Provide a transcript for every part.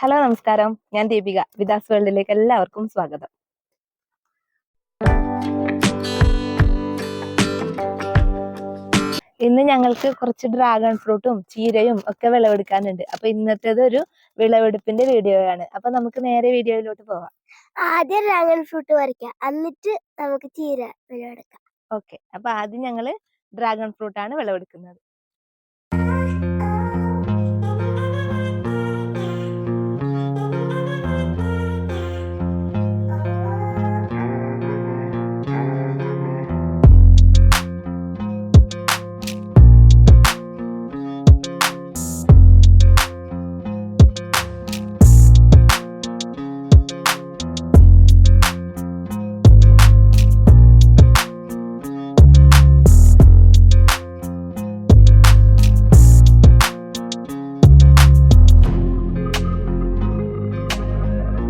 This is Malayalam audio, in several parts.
ഹലോ നമസ്കാരം. ഞാൻ ദീപിക. വിദാസ് വേൾഡിലേക്ക് എല്ലാവർക്കും സ്വാഗതം. ഇന്ന് ഞങ്ങൾക്ക് കുറച്ച് ഡ്രാഗൺ ഫ്രൂട്ടും ചീരയും ഒക്കെ വിളവെടുക്കാനുണ്ട്. അപ്പൊ ഇന്നത്തേത് ഒരു വിളവെടുപ്പിന്റെ വീഡിയോ ആണ്. അപ്പൊ നമുക്ക് നേരെ വീഡിയോയിലോട്ട് പോവാം. ആദ്യം ഡ്രാഗൺ ഫ്രൂട്ട് പറിക്കാം എന്നിട്ട് നമുക്ക് ചീര വിളവെടുക്കാം. ഓക്കെ അപ്പൊ ആദ്യം ഞങ്ങൾ ഡ്രാഗൺ ഫ്രൂട്ട് ആണ് വിളവെടുക്കുന്നത്.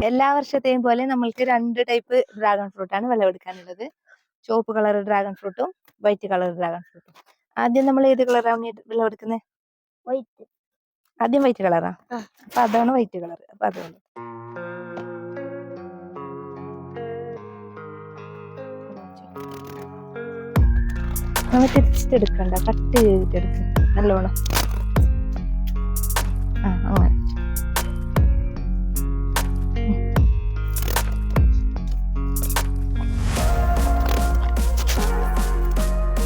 എല്ലാ വർഷത്തെയും പോലെ നമ്മൾക്ക് രണ്ട് ടൈപ്പ് ഡ്രാഗൺ ഫ്രൂട്ട് ആണ് വിളവെടുക്കാനുള്ളത്. ചുവപ്പ് കളർ ഡ്രാഗൺ ഫ്രൂട്ടും വൈറ്റ് കളർ ഡ്രാഗൺ ഫ്രൂട്ടും. ആദ്യം നമ്മൾ ഏത് കളറാണ് വിളവെടുക്കുന്നത് വൈറ്റ്. ആദ്യം വൈറ്റ് കളറാ. അപ്പൊ അതാണ് വൈറ്റ് കളർ അപ്പൊ അതുകൊണ്ട് നമ്മൾ തിരിച്ചിട്ടെടുക്കണ്ട കട്ട് ചെയ്തിട്ട് എടുക്ക. നല്ലോണം. ആ അങ്ങനെ.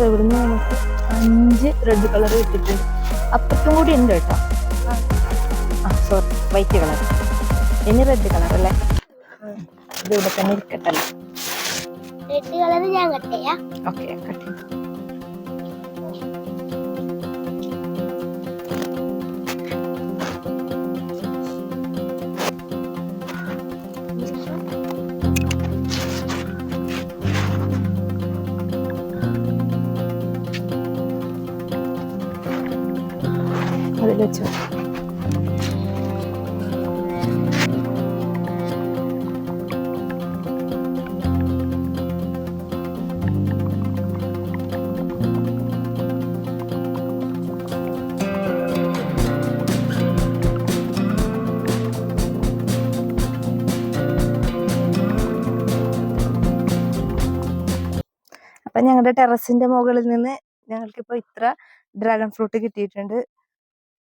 അപ്പൊ ഇവിടുന്ന് നമുക്ക് അഞ്ച് റെഡ് കളർ കിട്ടിയിട്ടുണ്ട്. അപ്പുറത്തും കൂടി ഉണ്ട് കേട്ടോ. ആ സോറി വൈറ്റ് കളർ ഇനി റെഡ് കളർ അല്ലേ? ഇത് ഇവിടെ തന്നെ ഇരിക്കട്ടല്ലോ റെഡ് കളർ ഞാൻ ഓക്കെ കട്ട് അതിൽ വെച്ചോ. അപ്പം ഞങ്ങളുടെ ടെറസിന്റെ മുകളിൽ നിന്ന് ഞങ്ങൾക്കിപ്പോൾ ഇത്ര ഡ്രാഗൺ ഫ്രൂട്ട് കിട്ടിയിട്ടുണ്ട്.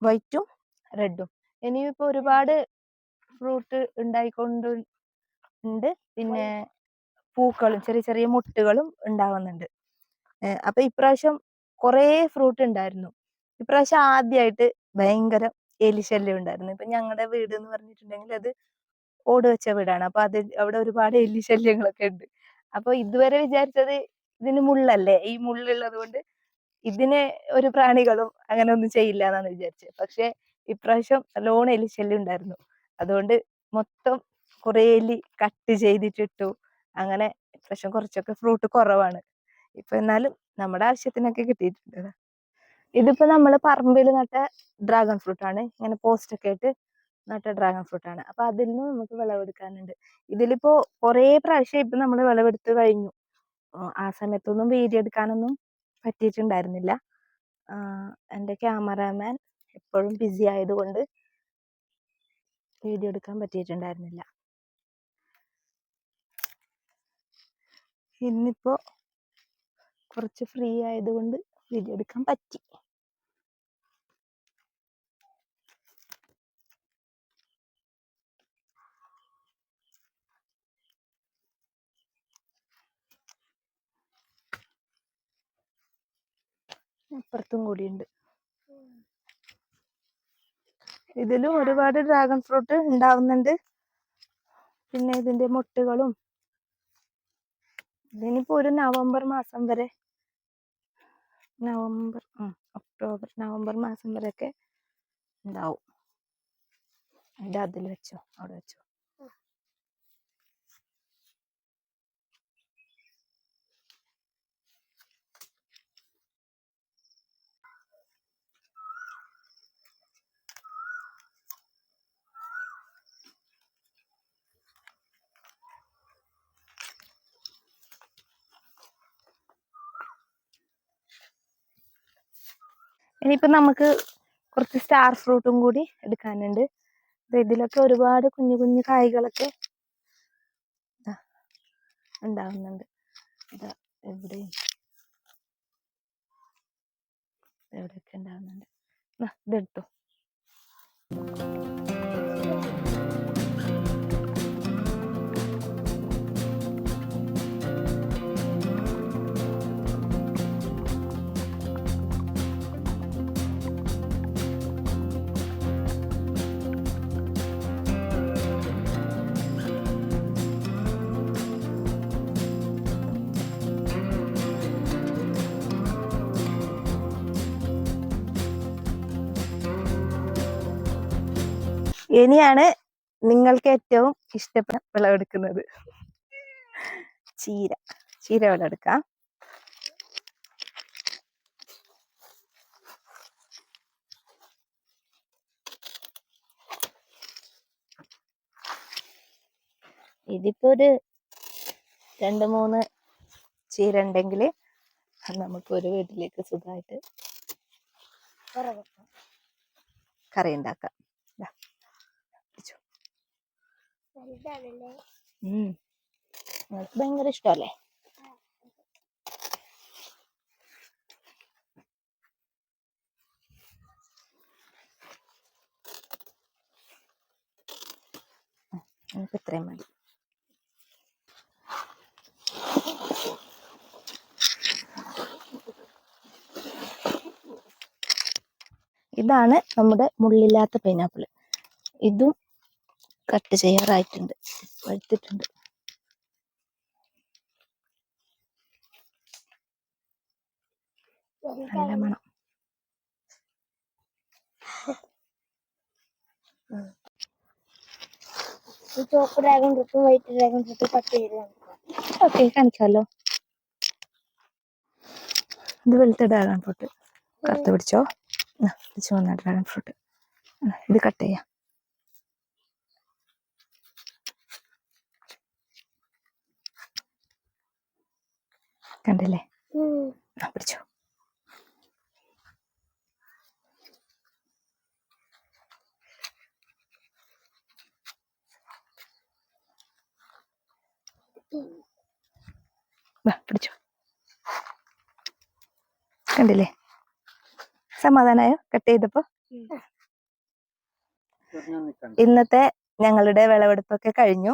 വൈറ്റും റെഡും. ഇനിയിപ്പോ ഒരുപാട് ഫ്രൂട്ട് ഉണ്ടായിക്കൊണ്ട് ഉണ്ട്. പിന്നെ പൂക്കളും ചെറിയ ചെറിയ മുട്ടുകളും ഉണ്ടാവുന്നുണ്ട്. അപ്പൊ ഇപ്രാവശ്യം കുറേ ഫ്രൂട്ട് ഉണ്ടായിരുന്നു. ഇപ്രാവശ്യം ആദ്യമായിട്ട് ഭയങ്കര എലിശല്യം ഉണ്ടായിരുന്നു. ഇപ്പൊ ഞങ്ങളുടെ വീട് എന്ന് പറഞ്ഞിട്ടുണ്ടെങ്കിൽ അത് ഓട് വെച്ച വീടാണ്. അപ്പൊ അത് അവിടെ ഒരുപാട് എലിശല്യങ്ങളൊക്കെ ഉണ്ട്. അപ്പൊ ഇതുവരെ വിചാരിച്ചത് ഇതിന് മുള്ളല്ലേ? ഈ മുള്ളുള്ളത് കൊണ്ട് ഇതിനെ ഒരു പ്രാണികളും അങ്ങനെ ഒന്നും ചെയ്യില്ല എന്നാണ് വിചാരിച്ചത് പക്ഷെ ഇപ്രാവശ്യം ലോൺ എലി ശല്യം ഉണ്ടായിരുന്നു. അതുകൊണ്ട് മൊത്തം കുറേ എലി കട്ട് ചെയ്തിട്ടിട്ടു. അങ്ങനെ ഇപ്രാവശ്യം കുറച്ചൊക്കെ ഫ്രൂട്ട് കുറവാണ്. ഇപ്പൊ എന്നാലും നമ്മുടെ ആവശ്യത്തിനൊക്കെ കിട്ടിയിട്ടുണ്ട്. ഇതിപ്പോ നമ്മൾ പറമ്പിൽ നട്ട ഡ്രാഗൺ ഫ്രൂട്ട് ആണ് ഇങ്ങനെ പോസ്റ്റ് ഒക്കെ ആയിട്ട് നട്ട ഡ്രാഗൺ ഫ്രൂട്ട് ആണ് അപ്പൊ അതിൽ നിന്ന് നമുക്ക് വിളവെടുക്കാനുണ്ട്. ഇതിലിപ്പോ കുറേ പ്രാവശ്യം ഇപ്പൊ നമ്മൾ വിളവെടുത്ത് കഴിഞ്ഞു. ആ സമയത്തൊന്നും വീഡിയോ എടുക്കാനൊന്നും പറ്റിയിട്ടുണ്ടായിരുന്നില്ല. എന്റെ ക്യാമറാമാൻ എപ്പോഴും ബിസി ആയതുകൊണ്ട് വീഡിയോ എടുക്കാൻ പറ്റിയിട്ടുണ്ടായിരുന്നില്ല. ഇന്നിപ്പോ കുറച്ച് ഫ്രീ ആയതുകൊണ്ട് വീഡിയോ എടുക്കാൻ പറ്റി. അപ്പുറത്തും കൂടിയുണ്ട്. ഇതിലും ഒരുപാട് ഡ്രാഗൺ ഫ്രൂട്ട് ഉണ്ടാവുന്നുണ്ട്. പിന്നെ ഇതിന്റെ മുട്ടുകളും. ഇതിനിപ്പോ ഒരു നവംബർ മാസം വരെ. നവംബർ ഒക്ടോബർ നവംബർ മാസം വരെയൊക്കെ ഉണ്ടാവും. അതിന്റെ അതിൽ വെച്ചോ അവിടെ വെച്ചോ. ഇനിയിപ്പോ നമുക്ക് കുറച്ച് സ്റ്റാർ ഫ്രൂട്ടും കൂടി എടുക്കാനുണ്ട്. ഇതിലൊക്കെ ഒരുപാട് കുഞ്ഞു കുഞ്ഞു കായ്കളൊക്കെ ഉണ്ടാവുന്നുണ്ട്. ഇതാ എവിടെയും. എവിടെയൊക്കെ ഉണ്ടാവുന്നുണ്ട്. ഇതെടുത്തോ. ഇനിയാണ് നിങ്ങൾക്ക് ഏറ്റവും ഇഷ്ടപ്പെട്ട വിളവെടുക്കുന്നത്. ചീര. ചീര വിളവെടുക്കാം. ഇതിപ്പോ ഒരു രണ്ട് മൂന്ന് ചീര ഉണ്ടെങ്കിൽ നമുക്ക് ഒരു വീട്ടിലേക്ക് സുഖമായിട്ട് കറി ഉണ്ടാക്കാം. നിങ്ങൾക്ക് ഭയങ്കര ഇഷ്ടമല്ലേ നമുക്ക് ഇത്രയും മതി. ഇതാണ് നമ്മുടെ മുള്ളില്ലാത്ത പൈനാപ്പിൾ ഇതും കട്ട് ചെയ്യാറായിട്ടുണ്ട്. പഴുത്തിട്ടുണ്ട് നല്ല മണം ഈ ചോപ്പ് ഡ്രാഗൺ ഫ്രൂട്ടും വൈറ്റ് ഡ്രാഗൺ ഫ്രൂട്ടും കട്ട് ചെയ്ത് നമുക്ക് ഓക്കെ കാണിക്കാമല്ലോ ഇത് വെളുത്ത ഡ്രാഗൺ ഫ്രൂട്ട്. കറുത്ത് പിടിച്ചോ? ചുവന്ന ഡ്രാഗൺ ഫ്രൂട്ട്. ഇത് കട്ട് ചെയ്യാം. കണ്ടില്ലേ? പിടിച്ചോ. വാ പിടിച്ചോ. കണ്ടില്ലേ? സമാധാനായോ? കട്ട് ചെയ്തപ്പോ? ഇന്നത്തെ ഞങ്ങളുടെ വിളവെടുപ്പൊക്കെ കഴിഞ്ഞു.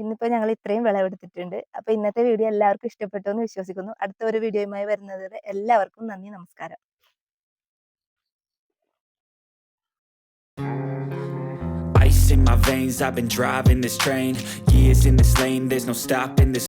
ഇന്നിപ്പോ ഞങ്ങൾ ഇത്രയും വിളവെടുത്തിട്ടുണ്ട്. അപ്പൊ ഇന്നത്തെ വീഡിയോ എല്ലാവർക്കും ഇഷ്ടപ്പെട്ടു എന്ന് വിശ്വസിക്കുന്നു. അടുത്ത ഒരു വീഡിയോയുമായി വരുന്നത് വരെ എല്ലാവർക്കും നന്ദി നമസ്കാരം. In my veins, I've been driving this train. Years in this lane, there's no stopping this